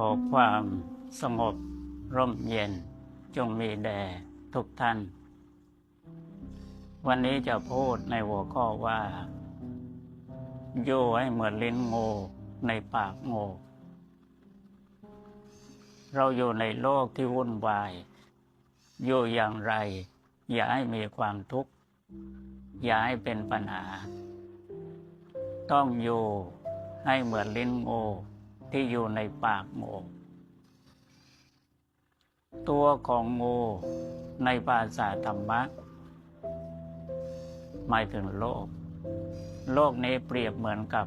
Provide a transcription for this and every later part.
ขอความสงบร่มเย็น จงมีแด่ทุกท่าน วันนี้จะพูดในหัวข้อว่าอยู่ให้เหมือนลิ้นงูในปากงูเราอยู่ในโลกที่วุ่นวาย อยู่อย่างไร อย่าให้มีความทุกข์ อย่าให้เป็นปัญหา ต้องอยู่ให้เหมือนลิ้นงู ที่อยู่ในปากงู ตัวของงูในภาษาธรรมะ หมายถึงโลก โลกนี้เปรียบเหมือนกับ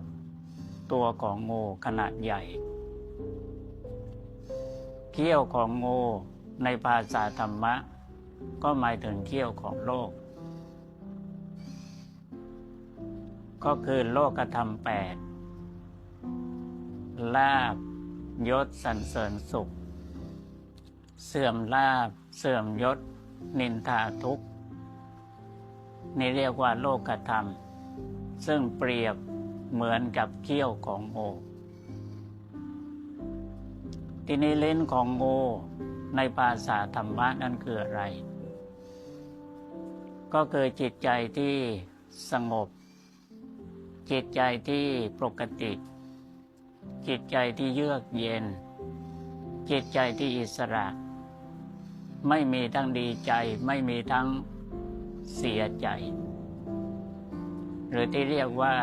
ตัวของงูขนาดใหญ่ เขี้ยวของงูในภาษาธรรมะ ก็หมายถึงเขี้ยวของโลก ก็คือโลกธรรมแปด ลาบยศสรรเสริญสุข เสื่อมลาบ เสื่อมยศ นินทาทุกข์นี่เรียกว่าโลกธรรม ซึ่งเปรียบเหมือนกับเขี้ยวของงูทีนี้เลนของงูในภาษาธรรมะนั่นคืออะไร ก็คือจิตใจที่สงบ จิตใจที่ปกติ จิตใจที่เยือกเย็น จิตใจที่อิสระ ไม่มีทั้งดีใจ ไม่มีทั้งเสียใจ หรือที่เรียกว่า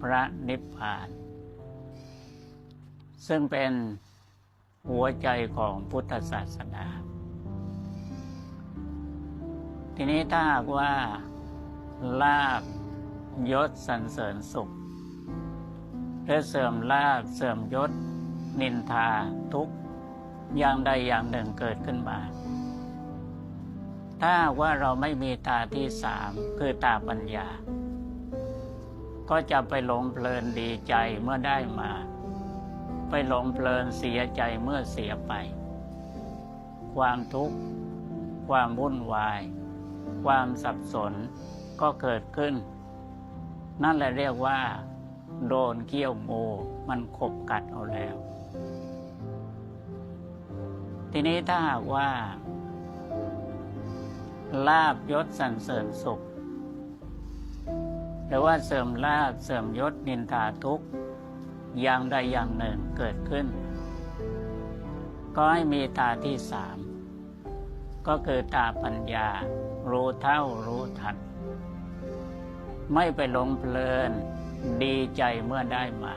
พระนิพพาน ซึ่งเป็นหัวใจของพุทธศาสนา ทีนี้ถ้าหากว่าลาบยศสรรเสริญสุข หรือเสื่อมลาบเสื่อมยศ นินทาทุกอย่างใดอย่างหนึ่งเกิดขึ้นมา ถ้าว่าเราไม่มีตาที่สามคือตาปัญญา ก็จะไปหลงเพลินดีใจเมื่อได้มา ไปหลงเพลินเสียใจเมื่อเสียไป ความทุกข์ ความวุ่นวาย ความสับสนก็เกิดขึ้น นั่นแหละเรียกว่า โดนเกี้ยวงูมันขบกัดเอาแล้ว ทีนี้ถ้าหากว่า ลาบยศสรรเสริญสุข หรือว่าเสริมลาบเสริมยศนินทาทุกอย่างใดอย่างหนึ่งเกิดขึ้น ก็ให้มีตาที่สาม ก็คือตาปัญญา รู้เท่ารู้ทัน ไม่ไปหลงเพลิน ดีใจเมื่อได้มา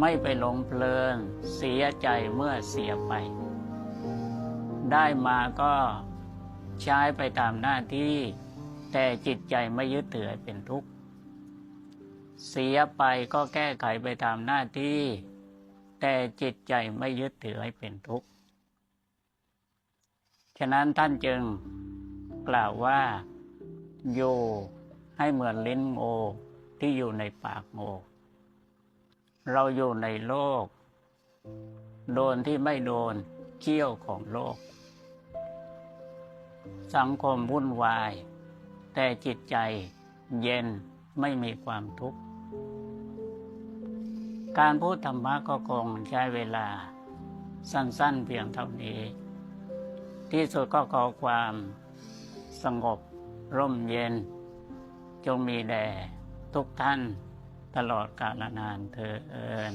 ไม่ไปหลงเพลินเสียใจเมื่อเสียไป ได้มาก็ใช้ไปตามหน้าที่ แต่จิตใจไม่ยึดถือเป็นทุกข์ เสียไปก็แก้ไขไปตามหน้าที่ แต่จิตใจไม่ยึดถือให้เป็นทุกข์ ฉะนั้นท่านจึงกล่าวว่าอยู่ให้เหมือนลิ้นโง ที่อยู่ในปากโงเราอยู่ในโลก โดนที่ไม่โดนเขี้ยวของโลก สังคมวุ่นวาย แต่จิตใจเย็นไม่มีความทุกข์ การพูดธรรมะก็คงใช้เวลาสั้นๆเพียงเท่านี้ ที่สุดก็ขอความสงบร่มเย็น จงมีแด่ ทุกท่านตลอดกาลนานเธอเอิญ